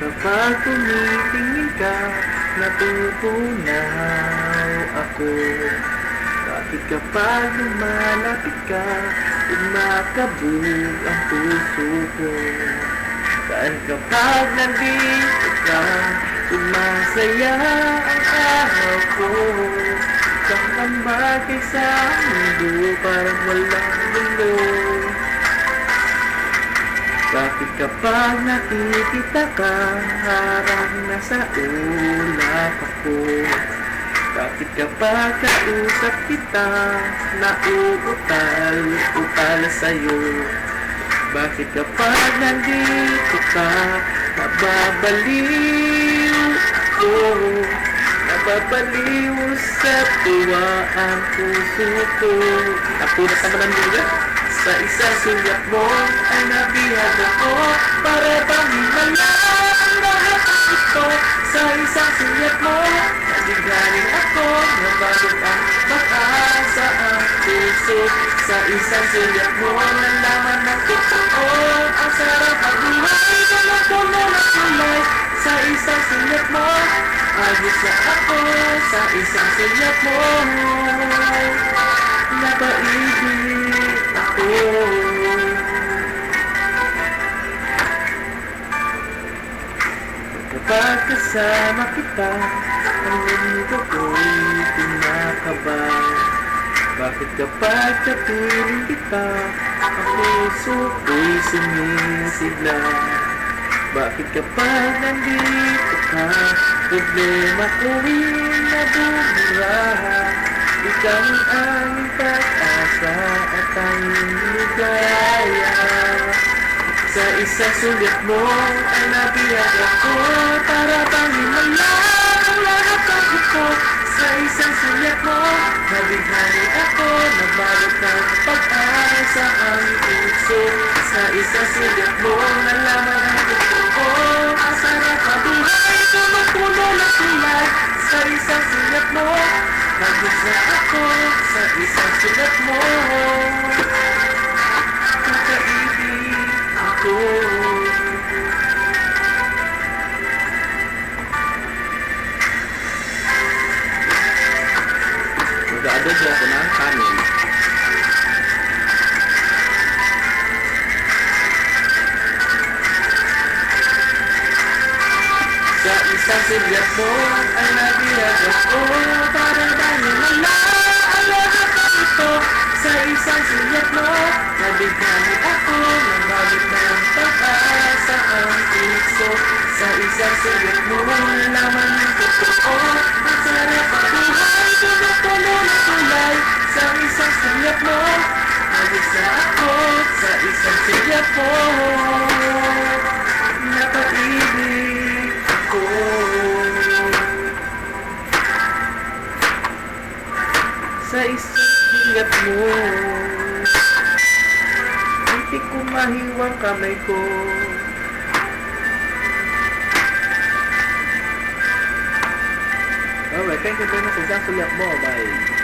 kapag tumitingin ka, natutunaw ako. Bakit kapag lumalapit ka, kumakabog ang puso ko. Saan kapag nandito ka, sumasaya ang araw ko. Isang kambagay sa mundo, parang walang mundo. Bakit kapag nakikita ka, harang nasa ulap ako? Bakit kapag kausap kita, nauutal-utal sa'yo? Bakit kapag nandito ka, nababaliw ako? Nababaliw sa tuwa ang puso ko. Napunat naman ang lugar. Sa isang sulyap mo ay nabihag ako. Para bang himala ang lahat ng ito Sa isang sulyap mo Naligaling ako. Nabagot ang pag-asa ang puso. Sa isang sulyap mo Nalaman ng totoo. Ang sarap ang buhay Walang puno ng kulay Sa isang sulyap mo Agos na ako. Sa isang sulyap mo Napaibig Kapag kasama kita Ang mundo ko'y pinakabay Bakit kapag kapiling kita Ang puso ko'y sumisigla? Bakit kapag nandito ka Problema ko'y nabubura Ikaw ang pag-asa Ligaya Sa isang sulit mo Ay nabiyag ako Para bang himala Ang lahat ng ito Sa isang sulit mo Nabighani ako Nabalot ng pag-asa Ang puso Sa isang sulit mo Nalaman ang totoo Ang sarap ang buhay Tumutulo ng Sa isang sulit mo Nagos na ako Sa isang sulit mo Mag-aadod na ako ng kanin. Sa isang silyap mo ay nabiyag ako Para wala ang lahat ng ito Sa isang silyap mo Nabigani ako ng pag-asa ang puso Sa isang silyap mo Laman ng silyap mo Napaibig ako Sa isang mo Hindi ko mahiwang kamay ko Alright, thank you very much sa isang sulyap mo. Bye.